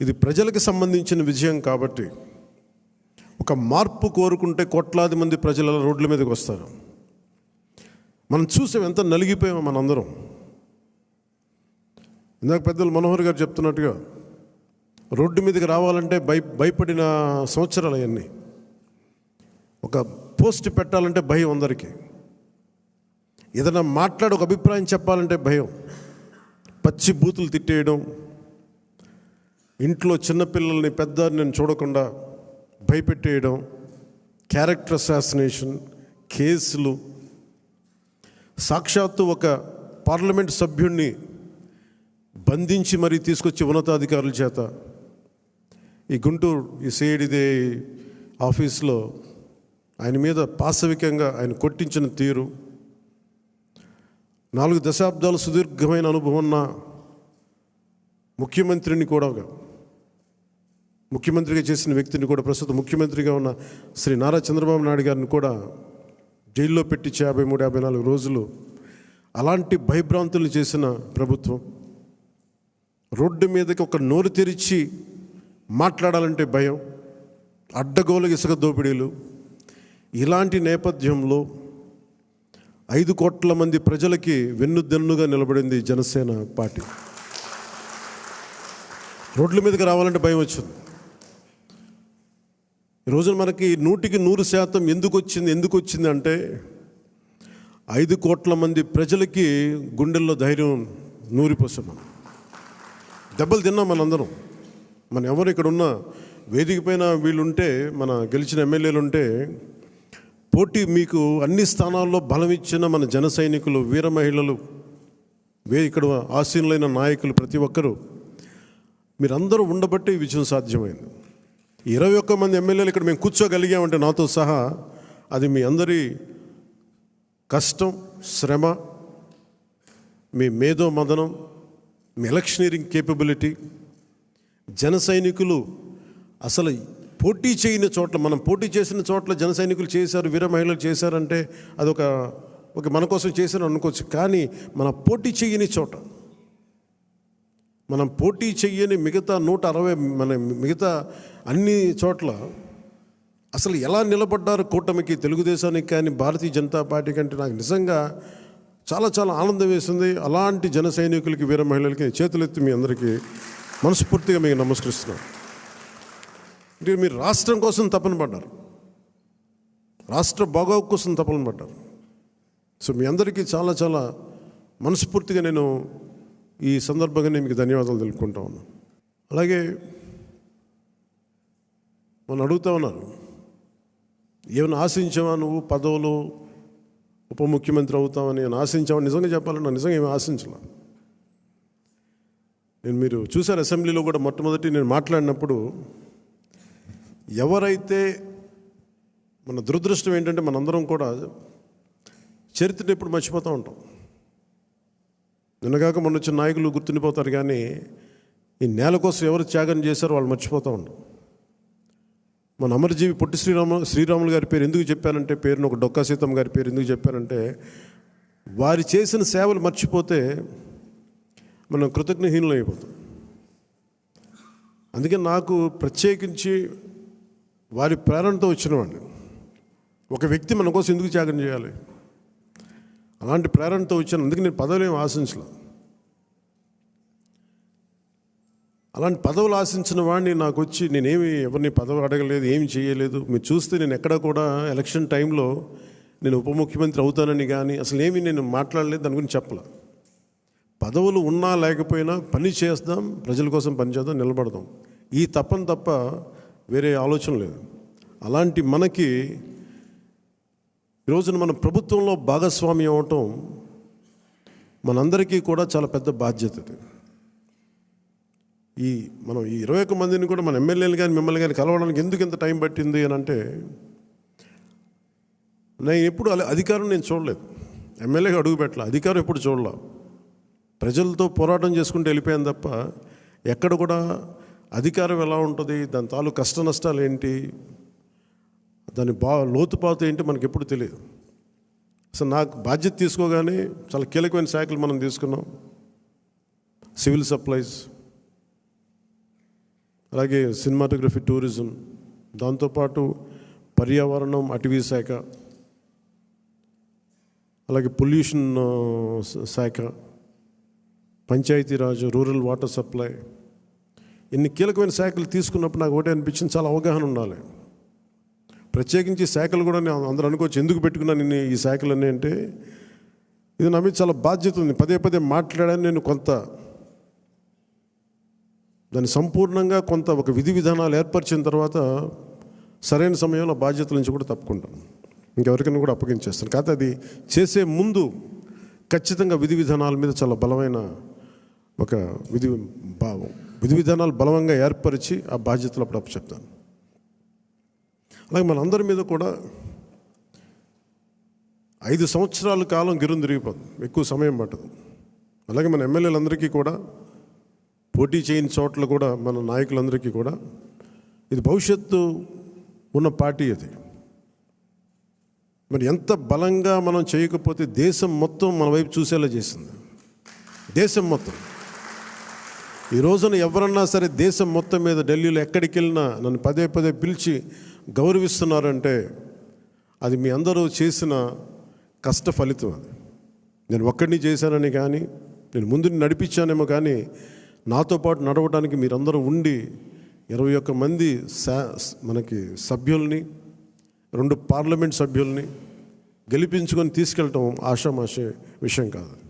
ఇది ప్రజలకు సంబంధించిన విజయం కాబట్టి ఒక మార్పు కోరుకుంటే కోట్లాది మంది ప్రజల రోడ్ల మీదకి వస్తారు. మనం చూసాం ఎంత నలిగిపోయామో మనందరం. ఇందాక పెద్దలు మనోహర్ గారు చెప్తున్నట్టుగా రోడ్డు మీదకి రావాలంటే భయ భయపడిన సంవత్సరాలు అవన్నీ. ఒక పోస్ట్ పెట్టాలంటే భయం అందరికీ. ఏదైనా మాట్లాడి ఒక అభిప్రాయం చెప్పాలంటే భయం. పచ్చి బూతులు తిట్టేయడం ఇంట్లో చిన్నపిల్లల్ని పెద్ద నేను చూడకుండా భయపెట్టేయడం క్యారెక్టర్ అసాసినేషన్ కేసులు సాక్షాత్తు ఒక పార్లమెంట్ సభ్యుణ్ణి బంధించి మరీ తీసుకొచ్చి ఉన్నతాధికారుల చేత ఈ గుంటూరు ఈ సేడిదే ఆఫీస్లో ఆయన మీద పాశవికంగా ఆయన కొట్టించిన తీరు నాలుగు దశాబ్దాలు సుదీర్ఘమైన అనుభవం ఉన్న ముఖ్యమంత్రిని కూడా ముఖ్యమంత్రిగా చేసిన వ్యక్తిని కూడా ప్రస్తుతం ముఖ్యమంత్రిగా ఉన్న శ్రీ నారా చంద్రబాబు నాయుడు గారిని కూడా జైల్లో పెట్టించి యాభై మూడు యాభై నాలుగు రోజులు అలాంటి భయభ్రాంతులు చేసిన ప్రభుత్వం. రోడ్డు మీదకి ఒక నోరు తెరిచి మాట్లాడాలంటే భయం అడ్డగోలు ఇసుక దోపిడీలు. ఇలాంటి నేపథ్యంలో ఐదు కోట్ల మంది ప్రజలకి వెన్నుదెన్నుగా నిలబడింది జనసేన పార్టీ. రోడ్ల మీదకి రావాలంటే భయం వచ్చింది. ఈ రోజున మనకి నూటికి నూరు శాతం ఎందుకు వచ్చింది ఎందుకు వచ్చింది అంటే ఐదు కోట్ల మంది ప్రజలకి గుండెల్లో ధైర్యం నూరిపోసాం మనం. దెబ్బలు తిన్నాం మనందరం. మన ఎవరు ఇక్కడ ఉన్న వేదిక పైన వీళ్ళుంటే మన గెలిచిన ఎమ్మెల్యేలు ఉంటే పోటీ మీకు అన్ని స్థానాల్లో బలం ఇచ్చిన మన జన సైనికులు వీర మహిళలు వే ఇక్కడ ఆసీనులైన నాయకులు ప్రతి ఒక్కరూ. మీరందరూ ఉండబట్టే విజయం సాధ్యమైంది. ఇరవై ఒక్క మంది ఎమ్మెల్యేలు ఇక్కడ మేము కూర్చోగలిగామంటే నాతో సహా అది మీ అందరి కష్టం శ్రమ మీ మేధో మదనం మీ ఎలక్షనీరింగ్ కేపబిలిటీ జన సైనికులు అసలు పోటీ చేయని చోట్ల మనం పోటీ చేసిన చోట్ల జన సైనికులు చేశారు వీర మహిళలు చేశారంటే అదొక ఒక మన కోసం చేశారు అనుకోవచ్చు. కానీ మన పోటీ చేయని చోట మనం పోటీ చెయ్యని మిగతా నూట అరవై మన మిగతా అన్ని చోట్ల అసలు ఎలా నిలబడ్డారు కూటమికి తెలుగుదేశానికి కానీ భారతీయ జనతా పార్టీ కంటే నాకు నిజంగా చాలా చాలా ఆనందం వేసింది. అలాంటి జన సైనికులకి వీర మహిళలకి చేతులెత్తి మీ అందరికీ మనస్ఫూర్తిగా మీకు నమస్కరిస్తున్నాను. అంటే మీరు రాష్ట్రం కోసం తపన పడ్డారు. రాష్ట్ర బాగోగు కోసం తపన పడ్డారు. సో మీ అందరికీ చాలా చాలా మనస్ఫూర్తిగా నేను ఈ సందర్భంగా నేను మీకు ధన్యవాదాలు తెలుపుకుంటా ఉన్నాను అలాగే మనం అడుగుతా ఉన్నారు ఏమైనా ఆశించావా నువ్వు పదవులు ఉప ముఖ్యమంత్రి అవుతామని నేను ఆశించావా? నిజంగా చెప్పాలన్నా నిజంగా ఏమి ఆశించలే. నేను మీరు చూశారు అసెంబ్లీలో కూడా మొట్టమొదటి నేను మాట్లాడినప్పుడు ఎవరైతే మన దురదృష్టం ఏంటంటే మనందరం కూడా చరిత్రను ఎప్పుడు మర్చిపోతూ ఉంటాం. నిన్నగాక మొన్న వచ్చిన నాయకులు గుర్తుండిపోతారు కానీ ఈ నేల కోసం ఎవరు త్యాగం చేశారో వాళ్ళు మర్చిపోతూ ఉంటాం మన అమరజీవి పొట్టి శ్రీరామ శ్రీరాములు గారి పేరు ఎందుకు చెప్పానంటే పేరును ఒక డొక్కా సీతమ్మ గారి పేరు ఎందుకు చెప్పానంటే వారి చేసిన సేవలు మర్చిపోతే మనం కృతజ్ఞహీనులు అయిపోతాం అందుకే నాకు ప్రత్యేకించి వారి ప్రేరణతో వచ్చినవాడిని ఒక వ్యక్తి మన కోసం ఎందుకు త్యాగం చేయాలి? అలాంటి ప్రేరణతో వచ్చాను. అందుకే నేను పదవులు ఏమి ఆశించలేదు అలాంటి పదవులు ఆశించిన వాడిని నాకు వచ్చి నేనేమి ఎవరిని పదవి అడగలేదు ఏమి చేయలేదు. మీరు చూస్తే నేను ఎక్కడ కూడా ఎలక్షన్ టైంలో నేను ఉప ముఖ్యమంత్రి అవుతానని కానీ అసలు ఏమి నేను మాట్లాడలేదు దాని గురించి చెప్పలే. పదవులు ఉన్నా లేకపోయినా పని చేస్తాం ప్రజల కోసం పని చేద్దాం నిలబడదాం. ఈ తప్పని తప్ప వేరే ఆలోచన లేదు. అలాంటి మనకి ఈరోజున మన ప్రభుత్వంలో భాగస్వామ్యం అవటం మనందరికీ కూడా చాలా పెద్ద బాధ్యత ఈ మనం ఈ ఇరవై ఒక్క మందిని కూడా మన ఎమ్మెల్యేలు కానీ మిమ్మల్ని కానీ కలవడానికి ఎందుకు ఇంత టైం పట్టింది అని అంటే నేను ఎప్పుడు అలా అధికారం నేను చూడలేదు. ఎమ్మెల్యేగా అడుగు పెట్టలే అధికారం ఎప్పుడు చూడలే. ప్రజలతో పోరాటం చేసుకుంటూ వెళ్ళిపోయాను తప్ప ఎక్కడ కూడా అధికారం ఎలా ఉంటుంది దాని తాలూ కష్ట నష్టాలు ఏంటి దాని బా లోతుపాత ఏంటి మనకి ఎప్పుడు తెలియదు. అసలు నాకు బాధ్యత తీసుకోగానే చాలా కీలకమైన శాఖలు మనం తీసుకున్నాం. Civil supplies. అలాగే సినిమాటోగ్రఫీ టూరిజం. దాంతోపాటు పర్యావరణం అటవీ శాఖ. అలాగే పొల్యూషన్ శాఖ. Panchayati Raj rural water supply. ఇన్ని కీలకమైన శాఖలు తీసుకున్నప్పుడు నాకు ఒకటే అనిపించింది చాలా అవగాహన ఉండాలి. ప్రత్యేకించి శాఖలు కూడా నేను అందరూ అనుకోవచ్చు ఎందుకు పెట్టుకున్నాను నేను ఈ శాఖలన్నీ అంటే ఇది నా మీద చాలా బాధ్యత ఉంది. పదే పదే మాట్లాడాను నేను కొంత. దాన్ని సంపూర్ణంగా కొంత ఒక విధి విధానాలు ఏర్పరిచిన తర్వాత సరైన సమయంలో బాధ్యతల నుంచి కూడా తప్పుకుంటాను ఇంకెవరికైనా కూడా అప్పగించేస్తాను. కాకపోతే అది చేసే ముందు ఖచ్చితంగా విధి విధానాల మీద చాలా బలమైన ఒక విధి భావం విధి విధానాలు బలవంగా ఏర్పరిచి ఆ బాధ్యతలు అప్పుడు అప్పు చెప్తాను అలాగే మనందరి మీద కూడా ఐదు సంవత్సరాల కాలం గిరుని తిరిగిపోతుంది. ఎక్కువ సమయం పట్టదు. అలాగే మన ఎమ్మెల్యేలందరికీ కూడా పోటీ చేయని చోట్ల కూడా మన నాయకులందరికీ కూడా ఇది భవిష్యత్తు ఉన్న పార్టీ అది. మరి ఎంత బలంగా మనం చేయకపోతే దేశం మొత్తం మన వైపు చూసేలా చేసింది. దేశం మొత్తం. ఈ రోజున ఎవరన్నా సరే దేశం మొత్తం మీద ఢిల్లీలో ఎక్కడికి వెళ్ళినా నన్ను పదే పదే పిలిచి గౌరవిస్తున్నారంటే అది మీ అందరూ చేసిన కష్ట ఫలితం అది. నేను ఒక్కడిని చేశానని కానీ నేను ముందు నడిపించానేమో కానీ నాతో పాటు నడవడానికి మీరందరూ ఉండి ఇరవై ఒక్క మంది సా మనకి సభ్యుల్ని రెండు పార్లమెంట్ సభ్యుల్ని గెలిపించుకొని తీసుకెళ్ళటం ఆషామాషే విషయం కాదు.